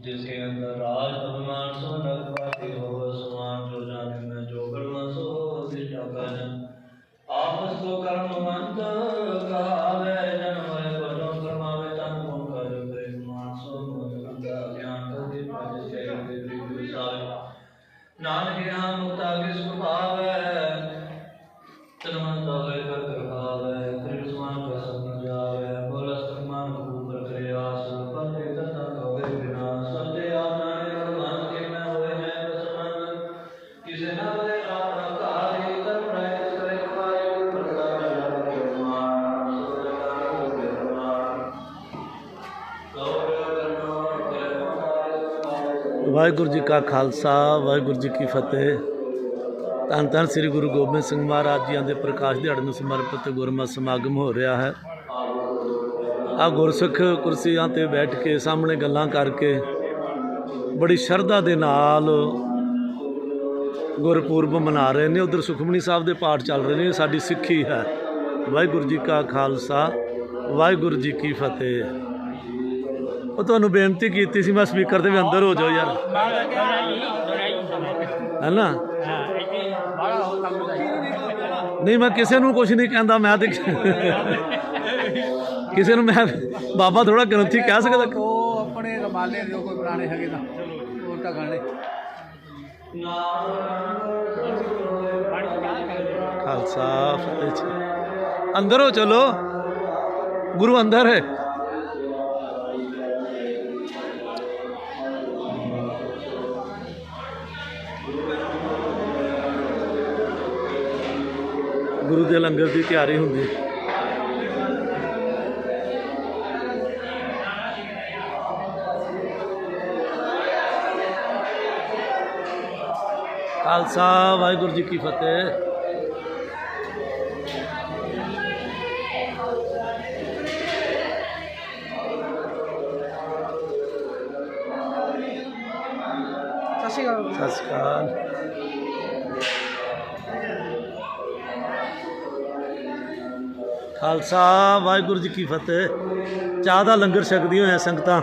ਜਿਸੇ ਅੰਦਰ ਰਾਜ ਅਭਿਮਾਨ ਸੋ ਨਗ ਪਾਤੀ ਹੋਵ ਸਮਾਨ ਜੋ ਜਾਣੇ ਮੈਂ ਜੋ ਕਰਮਾ ਸੋ ਹੋਵ ਸਿਸ਼ਟਾ ਭਜਨ ਆਪਸ ਤੋਂ ਕਰਮ ਮੰਤ ਕਹਾਵੇ ਜਨਮ ਹੈ ਪਰਮ ਕਰਮਾਵੇ, ਤਨ ਕੋ ਕਰ ਪ੍ਰੇਮ ਮਾਨ ਸੋ ਮੋਹ ਕੰਦਾ ਗਿਆਨ ਕਦੇ ਪਜ ਸੇ ਦੇ ਪ੍ਰਿਤੂ ਸਾਹਿਬ। ਨਾਨਕ ਨਾਮ ਮੁਕਤਾ ਕਿਸ ਸੁਭਾਵੈ ਤਨ ਮੰਤ ਹੋਏ ਕਰ ਵਾਹਿਗੁਰੂ ਜੀ ਕਾ ਖਾਲਸਾ, ਵਾਹਿਗੁਰੂ ਜੀ ਕੀ ਫਤਿਹ। ਧੰਨ ਧੰਨ ਸ੍ਰੀ ਗੁਰੂ ਗੋਬਿੰਦ ਸਿੰਘ ਮਹਾਰਾਜ ਜੀਆਂ ਦੇ ਪ੍ਰਕਾਸ਼ ਦਿਹਾੜੇ ਨੂੰ ਸਮਰਪਿਤ ਗੁਰਮਤਿ ਸਮਾਗਮ ਹੋ ਰਿਹਾ ਹੈ। ਆ ਗੁਰਸਿੱਖ ਕੁਰਸੀਆਂ ਤੇ ਬੈਠ ਕੇ ਸਾਹਮਣੇ ਗੱਲਾਂ ਕਰਕੇ ਬੜੀ ਸ਼ਰਧਾ ਦੇ ਨਾਲ ਗੁਰਪੁਰਬ ਮਨਾ ਰਹੇ ਨੇ। ਉਧਰ ਸੁਖਮਨੀ ਸਾਹਿਬ ਦੇ ਪਾਠ ਚੱਲ ਰਹੇ ਨੇ। ਇਹ ਸਾਡੀ ਸਿੱਖੀ ਹੈ। ਵਾਹਿਗੁਰੂ ਜੀ ਕਾ ਖਾਲਸਾ, ਵਾਹਿਗੁਰੂ ਜੀ ਕੀ ਫਤਿਹ। ਉਹ ਤੁਹਾਨੂੰ ਬੇਨਤੀ ਕੀਤੀ ਸੀ ਮੈਂ ਸਪੀਕਰ ਦੇ ਵੀ ਅੰਦਰ ਹੋ ਜਾਓ ਯਾਰ। ਹੈ ਨਾ ਨਹੀਂ ਮੈਂ ਕਿਸੇ ਨੂੰ ਕੁਝ ਨਹੀਂ ਕਹਿੰਦਾ ਮੈਂ ਤੇ ਕਿਸੇ ਨੂੰ ਮੈਂ ਬਾਬਾ ਥੋੜਾ ਗ੍ਰੰਥੀ ਕਹਿ ਸਕਦਾ। ਉਹ ਆਪਣੇ ਰਮਾਲੇ ਜੋ ਕੋਈ ਪੁਰਾਣੇ ਹੈਗੇ ਤਾਂ ਹੋਰ ਤਾਂ ਗਾਣੇ ਖਾਲਸਾ ਫਤਿਹ। ਅੰਦਰ ਹੋ ਚਲੋ। ਗੁਰੂ ਅੰਦਰ ਹੈ। ਗੁਰੂ ਦੇ ਲੰਗਰ ਦੀ ਤਿਆਰੀ ਹੁੰਦੀ। ਖਾਲਸਾ ਵਾਹਿਗੁਰੂ ਜੀ ਕੀ ਫਤਿਹ। ਸਤਿ ਸ਼੍ਰੀ ਅਕਾਲ। ਖਾਲਸਾ ਵਾਹਿਗੁਰੂ ਜੀ ਕੀ ਫਤਿਹ। ਚਾਹ ਦਾ ਲੰਗਰ ਛਕਦੀਆਂ ਹੋਈਆਂ ਸੰਗਤਾਂ।